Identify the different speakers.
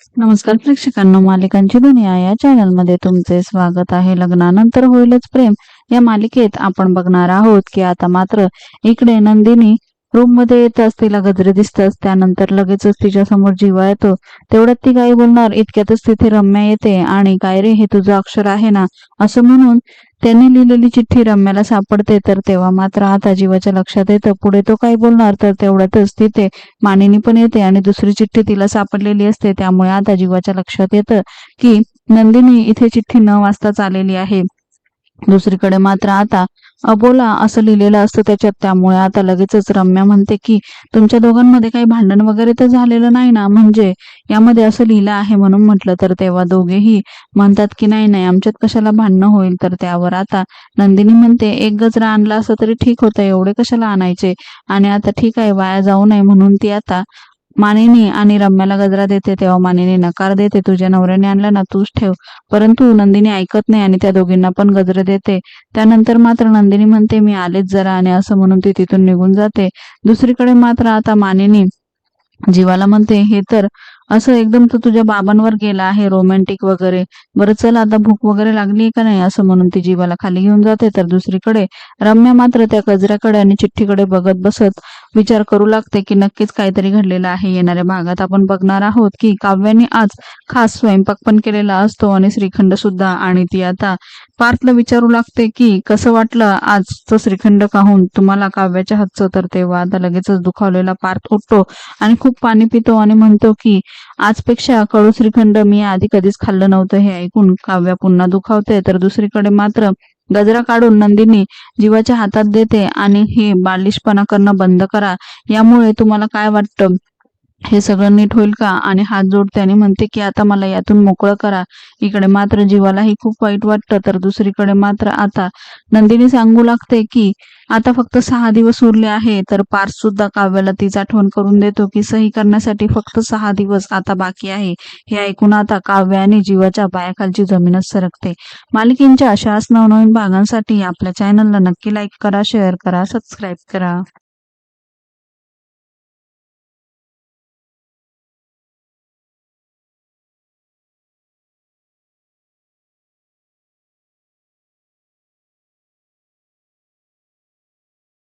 Speaker 1: नमस्कार प्रेक्षकांनो मालिकांची दुनिया या चॅनलमध्ये तुमचे स्वागत आहे. लग्नानंतर होईलच प्रेम. या मालिकेत आपण बघणार आहोत की आता मात्र इकडे नंदिनी रूममध्ये येताच तिला गजरे दिसतात त्यानंतर लगेचच तिच्या समोर जीवा येतो. तेवढ्यात ती काही बोलणार इतक्यातच तिथे रम्या येते आणि काय रे हे तुझं अक्षर आहे ना? असं म्हणून त्यांनी लिहिलेली चिठ्ठी रम्याला सापडते तर तेव्हा मात्र आता जीवाच्या लक्षात येतं. पुढे तो काही बोलणार? तर तेवढ्यातच तिथे मानिनी पण येते आणि दुसरी चिठ्ठी तिला सापडलेली असते. त्यामुळे आता जीवाच्या लक्षात येतं की नंदिनी इथे चिठ्ठी न वाचताच आलेली आहे. दुसरीकडे मात्र आता अबोला असं लिहिलेलं असतं त्याच्यात. त्यामुळे आता लगेचच रम्या म्हणते की तुमच्या दोघांमध्ये काही भांडण वगैरे तर झालेलं नाही ना? म्हणजे यामध्ये असं लिहिलं आहे म्हणून म्हटलं तर तेव्हा दोघेही म्हणतात की नाही नाही आमच्यात कशाला भांडणं होईल? तर त्यावर आता नंदिनी म्हणते एक गजरा आणला असं तरी ठीक होतं एवढे कशाला आणायचे? आणि आता ठीक आहे वाया जाऊ नये म्हणून ती आता मानिनी आणि रम्याला गजरा देते तेव्हा मानिनी नकार देते तुझ्या नवऱ्याने आणला ना तूच ठेव. परंतु नंदिनी ऐकत नाही आणि त्या दोघींना पण गजरे देते. त्यानंतर मात्र नंदिनी म्हणते मी आलेच जरा आणि असं म्हणून ती तिथून निघून जाते. दुसरीकडे मात्र आता मानिनी जीवाला म्हणते हे तर असं एकदम तो तुझ्या बाबांवर गेला आहे रोमॅन्टिक वगैरे. बरं चल आता भूक वगैरे लागली का नाही? असं म्हणून ती जीवाला खाली घेऊन जाते. तर दुसरीकडे रम्या मात्र त्या कजऱ्याकडे आणि चिठ्ठीकडे बघत बसत विचार करू लागते की नक्कीच काहीतरी घडलेलं आहे. येणाऱ्या भागात आपण बघणार आहोत की काव्याने आज खास स्वयंपाक पण केलेला असतो आणि श्रीखंड सुद्धा. आणि ती आता पार्थला विचारू लागते की कसं वाटलं आजचं श्रीखंड काहून तुम्हाला काव्याच्या हातचं? तर तेव्हा आता लगेचच दुखावलेला पार्थ उठतो आणि खूप पाणी पितो आणि म्हणतो की आजपेक्षा कडू श्रीखंड मी आधी कधीच खाल्लं नव्हतं हे ऐकून काव्या पुन्हा दुखावते. तर दुसरीकडे मात्र गजरा काढून नंदिनी जीवाच्या हातात देते आणि हे बालिशपणा करणं बंद करा. यामुळे तुम्हाला काय वाटतं? हे सगळं नीट होईल का? आणि हात जोडते आणि म्हणते की आता मला यातून मोकळं करा. इकडे मात्र जीवालाही खूप वाईट वाटतं तर दुसरीकडे मात्र आता. नंदिनी सांगू लागते की आता फक्त सहा दिवस उरले आहे तर पार्थ सुद्धा काव्याला तीच आठवण करून देतो की सही करण्यासाठी फक्त सहा दिवस आता बाकी आहे. हे ऐकून आता काव्य आणि जीवाच्या पायाखालची जमीनच सरकते. मालिकेंच्या अशाच नवनवीन भागांसाठी आपल्या चॅनलला नक्की लाईक करा शेअर करा सबस्क्राईब करा.